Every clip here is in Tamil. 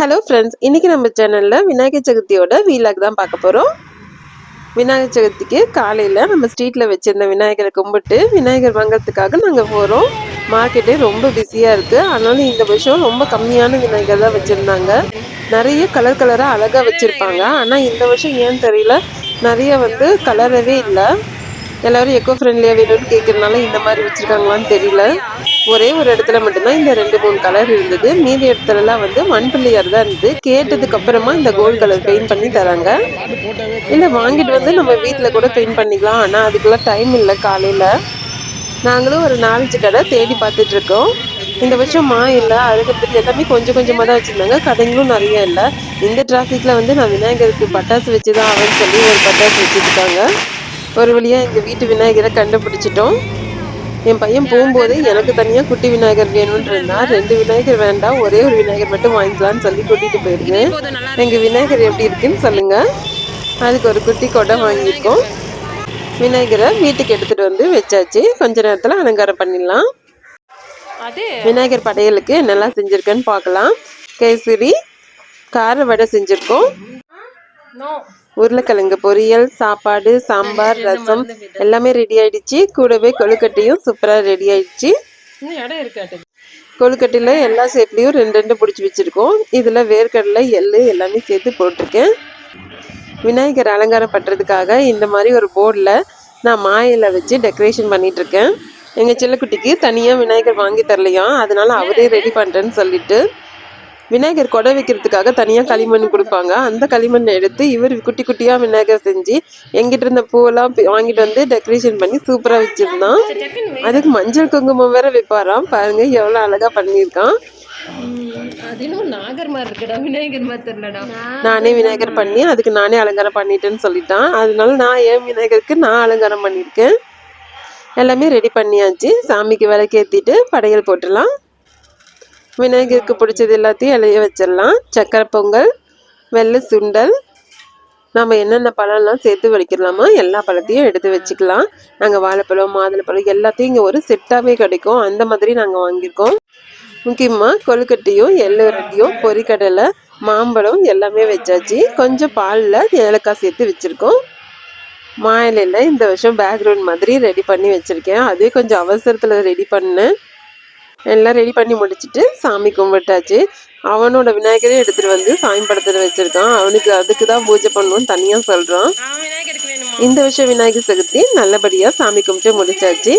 ஹலோ ஃப்ரெண்ட்ஸ் இன்றைக்கி நம்ம சேனலில் விநாயகர் சதுர்த்தியோட வீலாக் தான் பார்க்க போகிறோம் விநாயகர் சதுர்த்திக்கு காலையில் நம்ம ஸ்ட்ரீட்டில் வச்சுருந்த விநாயகரை கும்பிட்டு விநாயகர் வாங்குறதுக்காக நாங்கள் போகிறோம் மார்க்கெட்டே ரொம்ப பிஸியாக இருக்குது ஆனாலும் இந்த வருஷம் ரொம்ப கம்மியான விநாயகர் தான் வச்சுருந்தாங்க. நிறைய கலர் கலராக அழகாக வச்சுருப்பாங்க. ஆனால் இந்த வருஷம் ஏன்னு தெரியல. நிறைய வந்து கலரவே இல்லை. எல்லோரும் எக்கோ ஃப்ரெண்ட்லியாக வேணும்னு கேட்குறதுனால இந்த மாதிரி வச்சுருக்காங்களான்னு தெரியல. ஒரே ஒரு இடத்துல மட்டும்தான் இந்த ரெண்டு மூணு கலர் இருந்தது. மீதி இடத்துலலாம் வந்து மண் பிள்ளையார் தான் இருந்தது. கேட்டதுக்கு அப்புறமா இந்த கோல்டு கலர் பெயிண்ட் பண்ணி தராங்க. இல்லை வாங்கிட்டு வந்து நம்ம வீட்டில் கூட பெயிண்ட் பண்ணிக்கலாம். ஆனால் அதுக்கெல்லாம் டைம் இல்லை காலையில். நாங்களும் ஒரு நாலஞ்சு கடை தேடி பார்த்துட்டு இருக்கோம் இந்த வருஷம் மா இல்லை அதுக்கப்புறம் எல்லாமே கொஞ்சம் கொஞ்சமாக தான் வச்சுருந்தாங்க. கடைங்களும் நிறைய இல்லை. இந்த டிராஃபிக்கில் வந்து நான் விநாயகருக்கு பட்டாசு வச்சு தான் அவன் சொல்லி ஒரு பட்டாசு வச்சுருக்காங்க ஒரு வழியாக எங்கள் வீட்டு விநாயகரை கண்டுபிடிச்சிட்டோம். என் பையன் போகும்போது எனக்கு தனியாக குட்டி விநாயகர் வேணும்னு இருந்தா ரெண்டு விநாயகர் வேண்டாம் ஒரே ஒரு விநாயகர் மட்டும் வாங்கிக்கலாம்னு சொல்லி கூட்டிகிட்டு போயிருக்கேன். எங்கள் விநாயகர் எப்படி இருக்குன்னு சொல்லுங்கள் அதுக்கு ஒரு குட்டி கொடை வாங்கியிருக்கோம். விநாயகரை வீட்டுக்கு எடுத்துகிட்டு வந்து வச்சாச்சு. கொஞ்ச நேரத்தில் அலங்காரம் பண்ணிடலாம். விநாயகர் படையலுக்கு என்னெல்லாம் செஞ்சுருக்கேன்னு பார்க்கலாம். கேசரி கார வடை செஞ்சுருக்கோம். உருளைக்கிழங்கு பொரியல் சாப்பாடு சாம்பார் ரசம் எல்லாமே ரெடி ஆயிடுச்சு. கூடவே கொழுக்கட்டையும் சூப்பராக ரெடி ஆயிடுச்சு. இடம் இருக்காது கொழுக்கட்டையில் எல்லா ஷேப்லேயும் ரெண்டு ரெண்டு பிடிச்சி வச்சுருக்கோம். இதில் வேர்க்கடலை எள்ளு எல்லாமே சேர்த்து போட்டிருக்கேன். விநாயகர் அலங்காரம் பண்ணுறதுக்காக இந்த மாதிரி ஒரு போர்டில் நான் மாயில வச்சு டெக்கரேஷன் பண்ணிகிட்ருக்கேன் எங்கள் செல்லக்குட்டிக்கு தனியாக விநாயகர் வாங்கி தரலையா அதனால அவரே ரெடி பண்ணுறேன்னு சொல்லிட்டு விநாயகர் கொடை வைக்கிறதுக்காக தனியாக களிமண் கொடுப்பாங்க. அந்த களிமண்ணை எடுத்து இவர் குட்டி குட்டியாக விநாயகர் செஞ்சு எங்கிட்ட இருந்த பூவெல்லாம் வாங்கிட்டு வந்து டெக்கரேஷன் பண்ணி சூப்பராக வச்சுருந்தான். அதுக்கு மஞ்சள் குங்குமம் வேற வைப்பாராம். பாருங்க எவ்வளோ அழகாக பண்ணியிருக்கான். நானே விநாயகர் பண்ணி அதுக்கு நானே அலங்காரம் பண்ணிட்டேன்னு சொல்லிட்டான். அதனால நான் என் விநாயகருக்கு நான் அலங்காரம் பண்ணியிருக்கேன். எல்லாமே ரெடி பண்ணியாச்சு. சாமிக்கு விளக்கேற்றிட்டு படையல் போட்டுடலாம். விநாயகருக்கு பிடிச்சது எல்லாத்தையும் இலைய வச்சிடலாம். சக்கரை பொங்கல் வெள்ளை சுண்டல். நம்ம என்னென்ன பழம்லாம் சேர்த்து வைக்கலாமோ எல்லா பழத்தையும் எடுத்து வச்சுக்கலாம். நாங்கள் வாழைப்பழம் மாதுளப்பழம் எல்லாத்தையும் இங்கே ஒரு செட்டாகவே கிடைக்கும். அந்த மாதிரி நாங்கள் வாங்கியிருக்கோம். முக்கியமாக கொழுக்கட்டையும் எள்ளுரட்டியும் பொறிக்கடலை பொரிக்கடலை மாம்பழம் எல்லாமே வச்சாச்சு. கொஞ்சம் பாலில் ஏலக்காய் சேர்த்து வச்சுருக்கோம். மா இந்த வருஷம் பேக்ரவுண்ட் மாதிரி ரெடி பண்ணி வச்சுருக்கேன். அதே கொஞ்சம் அவசரத்தில் ரெடி பண்ணேன். எல்லாம் ரெடி பண்ணி முடிச்சிட்டு சாமி கும்பிட்டாச்சு. அவனோட விநாயகரே எடுத்துகிட்டு வந்து சாமி படத்தில் வச்சுருக்கான். அவனுக்கு அதுக்கு தான் பூஜை பண்ணணும்னு தனியாக சொல்கிறான் இந்த வருஷம் விநாயகர் சதுர்த்தி நல்லபடியாக சாமி கும்பிட்டு முடிச்சாச்சு.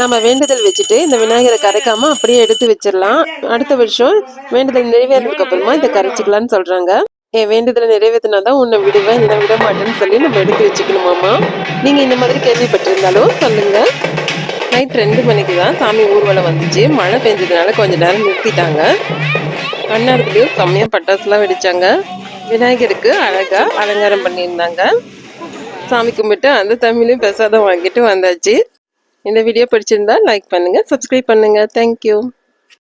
நம்ம வேண்டுதல் வச்சுட்டு இந்த விநாயகரை கரைக்காம அப்படியே எடுத்து வச்சிடலாம். அடுத்த வருஷம் வேண்டுதல் நிறைவேறதுக்கு அப்புறமா இதை கரைச்சிக்கலாம்னு சொல்றாங்க. என் வேண்டுதலை நிறைவேற்றினா தான் உன்னை விடுவேன் இல்லை விட மாட்டேன்னு சொல்லி நம்ம எடுத்து வச்சுக்கணுமாமா நீங்க இந்த மாதிரி கேள்விப்பட்டிருந்தாலும் சொல்லுங்க. நைட் ரெண்டு மணிக்கு தான் சாமி ஊர்வலம் வந்துச்சு. மழை பெஞ்சதுனால கொஞ்ச நேரம் நிறுத்திட்டாங்க. கண்ணாடத்துலேயும் செம்மையாக பட்டாசுலாம் வெடிச்சாங்க. விநாயகருக்கு அழகா அலங்காரம் பண்ணியிருந்தாங்க. சாமி கும்பிட்டு அந்த தமிழையும் பிரசாதம் வாங்கிட்டு வந்தாச்சு. இந்த வீடியோ பிடிச்சிருந்தா லைக் பண்ணுங்க சப்ஸ்கிரைப் பண்ணுங்க. தேங்க்யூ